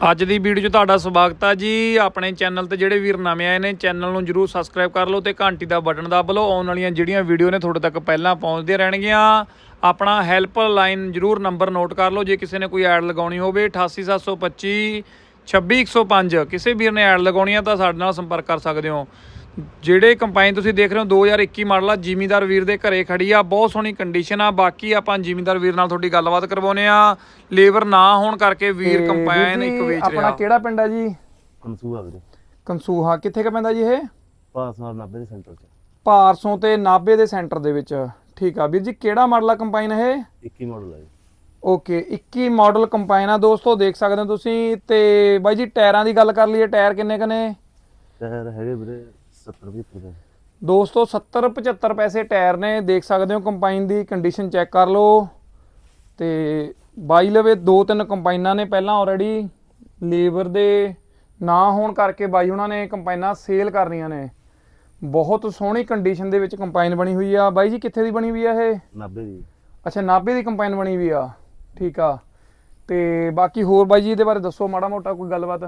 ਅੱਜ ਦੀ ਵੀਡੀਓ 'ਚ ਤੁਹਾਡਾ ਸਵਾਗਤ ਆ ਜੀ। ਆਪਣੇ ਚੈਨਲ ਤੇ ਜਿਹੜੇ ਵੀਰ ਨਵੇਂ ਆਏ ਨੇ, ਚੈਨਲ ਨੂੰ ਜਰੂਰ ਸਬਸਕ੍ਰਾਈਬ ਕਰ ਲਓ ਤੇ ਘੰਟੀ ਦਾ ਬਟਨ ਦਬ ਲਓ। ਆਉਣ ਵਾਲੀਆਂ ਜਿਹੜੀਆਂ ਵੀਡੀਓ ਨੇ ਤੁਹਾਡੇ ਤੱਕ ਪਹਿਲਾਂ ਪਹੁੰਚਦੀਆਂ ਰਹਿਣਗੀਆਂ। ਆਪਣਾ ਹੈਲਪ ਲਾਈਨ ਜਰੂਰ ਨੰਬਰ ਨੋਟ ਕਰ ਲਓ। ਜੇ ਕਿਸੇ ਨੇ ਕੋਈ ਐਡ ਲਗਾਉਣੀ ਹੋਵੇ 88725 26105 ਕਿਸੇ ਵੀਰ ਨੇ ਐਡ ਲਗਾਉਣੀ ਆ ਤਾਂ ਸਾਡੇ ਨਾਲ ਸੰਪਰਕ ਕਰ ਸਕਦੇ ਹੋ। ਜਿਹੜੇ ਕੰਪਾਈਨ ਤੁਸੀਂ ਦੇਖ ਰਹੇ ਹੋ 2021 ਮਾਡਲ ਆ ਜ਼ਿਮੀਦਾਰ ਵੀਰ ਦੇ ਘਰੇ ਖੜੀ ਆ ਬਹੁਤ ਸੋਹਣੀ ਕੰਡੀਸ਼ਨ ਆ। ਬਾਕੀ ਆਪਾਂ ਜ਼ਿਮੀਦਾਰ ਵੀਰ ਨਾਲ ਤੁਹਾਡੀ ਗੱਲਬਾਤ ਕਰਵਾਉਨੇ ਆ ਲੇਬਰ ਨਾ ਹੋਣ ਕਰਕੇ ਵੀਰ ਕੰਪਾਈਨ ਇੱਕ ਵੇਚ ਆਪਣਾ ਰਿਹਾ ਕਿਹੜਾ ਪਿੰਡ ਹੈ ਜੀ? ਕਨਸੂਆ ਵੀਰੇ। ਕੰਸੂਹਾ ਕਿੱਥੇ ਕ ਪੈਂਦਾ ਜੀ ਇਹ? ਪਾਸਨਾਰ 90 ਦੇ ਸੈਂਟਰ ਚ। ਭਾਰਸੋਂ ਤੇ ਨਾਭੇ ਦੇ ਸੈਂਟਰ ਦੇ ਵਿੱਚ। ਠੀਕ ਆ ਵੀਰ ਜੀ ਕਿਹੜਾ ਮਾਡਲ ਆ ਕੰਪਾਈਨ ਇਹ? 21 ਮਾਡਲ ਹੈ ਜੀ। ਓਕੇ 21 ਮਾਡਲ ਕੰਪਾਈਨ ਆ ਦੋਸਤੋ ਦੇਖ ਸਕਦੇ ਹੋ ਤੁਸੀਂ। ਤੇ ਬਾਈ ਜੀ ਟਾਇਰਾਂ ਦੀ ਗੱਲ ਕਰ ਲਈਏ ਟਾਇਰ ਕਿੰਨੇ ਕਨੇ ਟਾਇਰ ਹੈਗੇ ਵੀਰੇ 70 75 ਦੇ ਦੋਸਤੋ 70 75 ਪੈਸੇ ਟਾਇਰ ਨੇ ਦੇਖ ਸਕਦੇ ਹੋ ਕੰਪਾਈਨ ਦੀ ਕੰਡੀਸ਼ਨ ਚੈੱਕ ਕਰ ਲਓ। ਤੇ ਬਾਈ ਲਵੇ ਦੋ ਤਿੰਨ ਕੰਪਾਈਨਾਂ ਨੇ ਪਹਿਲਾਂ ਆਲਰੇਡੀ ਲੇਬਰ ਦੇ ਨਾ ਹੋਣ ਕਰਕੇ ਬਾਈ ਉਹਨਾਂ ਨੇ ਕੰਪਾਈਨਾਂ ਸੇਲ ਕਰਨੀਆਂ ਨੇ। ਬਹੁਤ ਸੋਹਣੀ ਕੰਡੀਸ਼ਨ ਦੇ ਵਿੱਚ ਕੰਪਾਈਨ ਬਣੀ ਹੋਈ ਆ। ਬਾਈ ਜੀ ਕਿੱਥੇ ਦੀ ਬਣੀ ਹੋਈ ਆ ਇਹ? 90 ਦੀ। ਅੱਛਾ ਨਾਭੇ ਦੀ ਕੰਪਾਈਨ ਬਣੀ ਹੋਈ ਆ। ਠੀਕ ਆ। ਤੇ ਬਾਕੀ ਹੋਰ ਬਾਈ ਜੀ ਇਹਦੇ ਬਾਰੇ ਦੱਸੋ ਮਾੜਾ ਮੋਟਾ ਕੋਈ ਗੱਲਬਾਤ।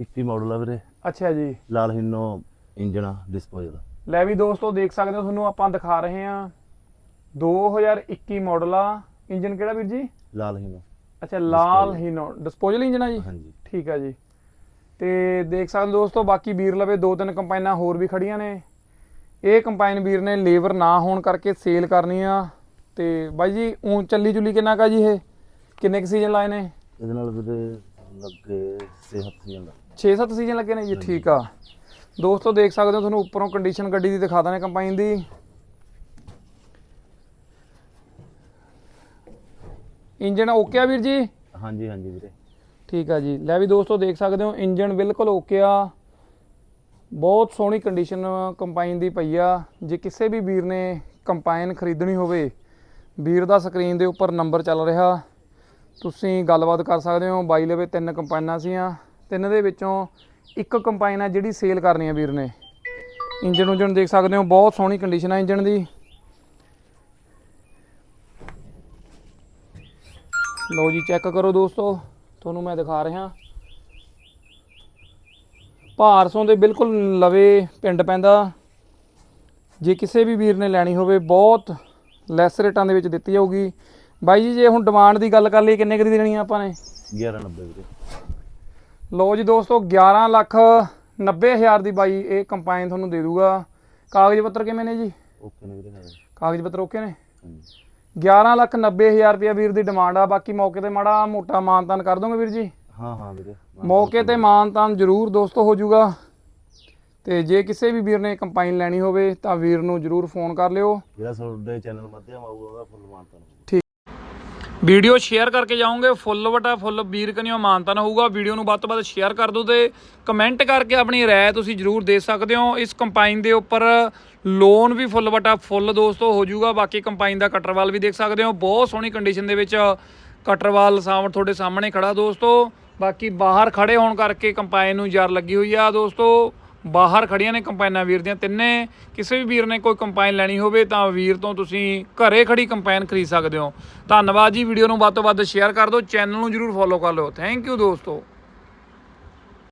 21 ਮਾਡਲ ਆ ਵੀਰੇ। ਅੱਛਾ ਜੀ। ਲਾਲ ਹਿੰਨੋ ਇੰਜਨ ਆ ਡਿਸਪੋਜ਼ਲ ਲੈ ਵੀ ਦੋਸਤੋ ਦੇਖ ਸਕਦੇ ਹੋ ਤੁਹਾਨੂੰ ਆਪਾਂ ਦਿਖਾ ਰਹੇ ਹਾਂ। 2021 ਮਾਡਲ ਆ। ਇੰਜਨ ਕਿਹੜਾ ਵੀਰ ਜੀ? ਲਾਲ ਹਿੰਨੋ ਅੱਛਾ ਲਾਲ ਹੀਨੋ ਡਿਸਪੋਜ਼ਲ ਇੰਜਨ ਆ ਜੀ? ਹਾਂਜੀ। ਠੀਕ ਆ ਜੀ। ਤੇ ਦੇਖ ਸਕਦੇ ਦੋਸਤੋ ਬਾਕੀ ਵੀਰ ਲਵੇ ਦੋ ਤਿੰਨ ਕੰਪਾਈਨਾਂ ਹੋਰ ਵੀ ਖੜੀਆਂ ਨੇ। ਇਹ ਕੰਪਾਈਨ ਵੀਰ ਨੇ ਲੇਬਰ ਨਾ ਹੋਣ ਕਰਕੇ ਸੇਲ ਕਰਨੀ ਆ। ਤੇ ਬਾਈ ਜੀ ਉਹ ਚੱਲੀ ਚੁੱਲੀ ਕਿੰਨਾ ਕਾ ਜੀ ਇਹ? ਕਿੰਨੇ ਕੁ ਸੀਜ਼ਨ ਲਾਏ ਨੇ? ਇਹਦੇ ਨਾਲ ਵੀਰੇ ਲੱਗੇ 6-7 ਸੀਜ਼ਨ ਦਾ 6-7 ਸੀਜ਼ਨ ਲੱਗੇ ਨੇ ਜੀ ਠੀਕ ਆ। ਦੋਸਤੋ ਦੇਖ ਸਕਦੇ ਹੋ ਤੁਹਾਨੂੰ ਉੱਪਰੋਂ ਕੰਡੀਸ਼ਨ ਗੱਡੀ ਦੀ ਦਿਖਾ ਦਾਂ ਕੰਪਾਈਨ ਦੀ। ਇੰਜਨ ਓਕੇ ਆ ਵੀਰ ਜੀ? ਹਾਂਜੀ ਹਾਂਜੀ ਵੀਰੇ। ਠੀਕ ਆ ਜੀ। ਲੈ ਵੀ ਦੋਸਤੋ ਦੇਖ ਸਕਦੇ ਹੋ ਇੰਜਨ ਬਿਲਕੁਲ ਓਕੇ ਆ। ਬਹੁਤ ਸੋਹਣੀ ਕੰਡੀਸ਼ਨ ਕੰਪਾਈਨ ਦੀ ਪਈ ਆ। ਜੇ ਕਿਸੇ ਵੀ ਵੀਰ ਨੇ ਕੰਪਾਈਨ ਖਰੀਦਣੀ ਹੋਵੇ ਵੀਰ ਦਾ ਸਕਰੀਨ ਦੇ ਉੱਪਰ ਨੰਬਰ ਚੱਲ ਰਿਹਾ। ਤੁਸੀਂ ਗੱਲਬਾਤ ਕਰ ਸਕਦੇ ਹੋ ਬਾਈ ਲਵੇ ਤਿੰਨ ਕੰਪਾਈਨਾਂ ਸੀਆਂ। ਤਿੰਨ ਦੇ ਵਿੱਚੋਂ ਇੱਕ ਕੰਪਾਈਨ ਆ ਜਿਹੜੀ ਸੇਲ ਕਰਨੀ ਆ ਵੀਰ ਨੇ। ਇੰਜਨ ਉਂਜਨ ਦੇਖ ਸਕਦੇ ਹੋ, ਬਹੁਤ ਸੋਹਣੀ ਕੰਡੀਸ਼ਨ ਆ ਇੰਜਨ ਦੀ। ਲਓ ਜੀ ਚੈੱਕ ਕਰੋ ਦੋਸਤੋ, ਤੁਹਾਨੂੰ ਮੈਂ ਦਿਖਾ ਰਿਹਾ। ਭਾਰਸੋਂ ਦੇ ਬਿਲਕੁਲ ਲਵੇ ਪਿੰਡ ਪੈਂਦਾ। ਜੇ ਕਿਸੇ ਵੀ ਵੀਰ ਨੇ ਲੈਣੀ ਹੋਵੇ, ਬਹੁਤ ਲੈਸ ਰੇਟਾਂ ਦੇ ਵਿੱਚ ਦਿੱਤੀ ਜਾਊਗੀ। ਬਾਈ ਜੀ, ਜੇ ਹੁਣ ਡਿਮਾਂਡ ਦੀ ਗੱਲ ਕਰ ਲਈ ਕਿੰਨੇ ਕੁ ਦੀ ਦੇਣੀ ਆ ਆਪਾਂ ਨੇ? 1190 ਵੀਰੇ। ਲਓ ਜੀ ਦੋਸਤੋ 11 ਲੱਖ 90 ਹਜ਼ਾਰ ਦੀ ਬਾਈ ਇਹ ਕੰਪਾਈਨ ਤੁਹਾਨੂੰ ਦੇ ਦੂਗਾ। ਕਾਗਜ਼ ਪੱਤਰ ਕਿਵੇਂ ਨੇ ਜੀ? ਓਕੇ ਨੇ ਵੀਰੇ ਕਾਗਜ਼ ਪੱਤਰ ਓਕੇ ਨੇ? ਹਾਂਜੀ। 11 ਲੱਖ 90 ਹਜ਼ਾਰ ਰੁਪਇਆ ਵੀਰ ਦੀ ਡਿਮਾਂਡ ਆ ਬਾਕੀ ਮੌਕੇ ਤੇ ਮਾੜਾ ਮੋਟਾ ਮਾਨਤਾਨ ਕਰ ਦੋਗੇ ਵੀਰ ਜੀ? ਹਾਂ ਹਾਂ ਵੀਰੇ। ਮੌਕੇ ਤੇ ਮਾਨਤਾਨ ਜ਼ਰੂਰ ਦੋਸਤੋ ਹੋ ਜਾਊਗਾ ਤੇ ਜੇ ਕਿਸੇ ਵੀ ਵੀਰ ਨੇ ਕੰਪਾਈਨ ਲੈਣੀ ਹੋਵੇ ਤਾਂ ਵੀਰ ਨੂੰ ਜ਼ਰੂਰ ਫੋਨ ਕਰ ਲਿਓ। ਜਿਹੜਾ ਤੁਹਾਡੇ ਚੈਨਲ ਮਾਧਿਅਮ ਆਊਗਾ ਉਹਦਾ ਫੁੱਲ ਮਾਨਤਾ ਨੂੰ ਵੀਡੀਓ ਸ਼ੇਅਰ ਕਰਕੇ ਜਾਓਗੇ, ਫੁੱਲ ਵਟਾ ਫੁੱਲ ਵੀਰ ਕਨਿਓ ਮਾਨਤਾ ਹੋਊਗਾ। ਵੀਡੀਓ ਨੂੰ ਵੱਧ ਤੋਂ ਵੱਧ ਸ਼ੇਅਰ ਕਰ ਦਿਓ ਤੇ ਕਮੈਂਟ ਕਰਕੇ ਆਪਣੀ ਰਾਏ ਤੁਸੀਂ ਜਰੂਰ ਦੇ ਸਕਦੇ ਹੋ। ਇਸ ਕੰਪਾਈਨ ਦੇ ਉੱਪਰ ਲੋਨ ਵੀ ਫੁੱਲ ਵਟਾ ਫੁੱਲ ਦੋਸਤੋ ਹੋ ਜਾਊਗਾ। ਬਾਕੀ ਕੰਪਾਈਨ ਦਾ ਕਟਰਵਾਲ ਵੀ ਦੇਖ ਸਕਦੇ ਹੋ। ਬਹੁਤ ਸੋਹਣੀ ਕੰਡੀਸ਼ਨ ਦੇ ਵਿੱਚ ਕਟਰਵਾਲ ਸਾਹਮਣੇ ਤੁਹਾਡੇ ਸਾਹਮਣੇ ਖੜਾ ਦੋਸਤੋ। ਬਾਕੀ ਬਾਹਰ ਖੜੇ ਹੋਣ ਕਰਕੇ ਕੰਪਾਈਨ ਨੂੰ ਯਾਰ ਲੱਗੀ ਹੋਈ ਆ ਦੋਸਤੋ। ਬਾਹਰ ਖੜੀਆਂ ਨੇ ਕੰਪਾਈਨਾਂ ਵੀਰ ਦੀਆਂ, ਤਿੰਨੇ ਕਿਸੇ ਵੀ ਵੀਰ ਨੇ ਕੋਈ ਕੰਪਾਈਨ ਲੈਣੀ ਹੋਵੇ ਤਾਂ ਵੀਰ ਤੋਂ ਤੁਸੀਂ ਘਰੇ ਖੜੀ ਕੰਪਾਈਨ ਖਰੀਦ ਸਕਦੇ ਹੋ। ਧੰਨਵਾਦ ਜੀ, ਵੀਡੀਓ ਨੂੰ ਵੱਧ ਤੋਂ ਵੱਧ ਸ਼ੇਅਰ ਕਰ ਦਿਓ, ਚੈਨਲ ਨੂੰ ਜਰੂਰ ਫੋਲੋ ਕਰ ਲਓ। ਥੈਂਕ ਯੂ ਦੋਸਤੋ।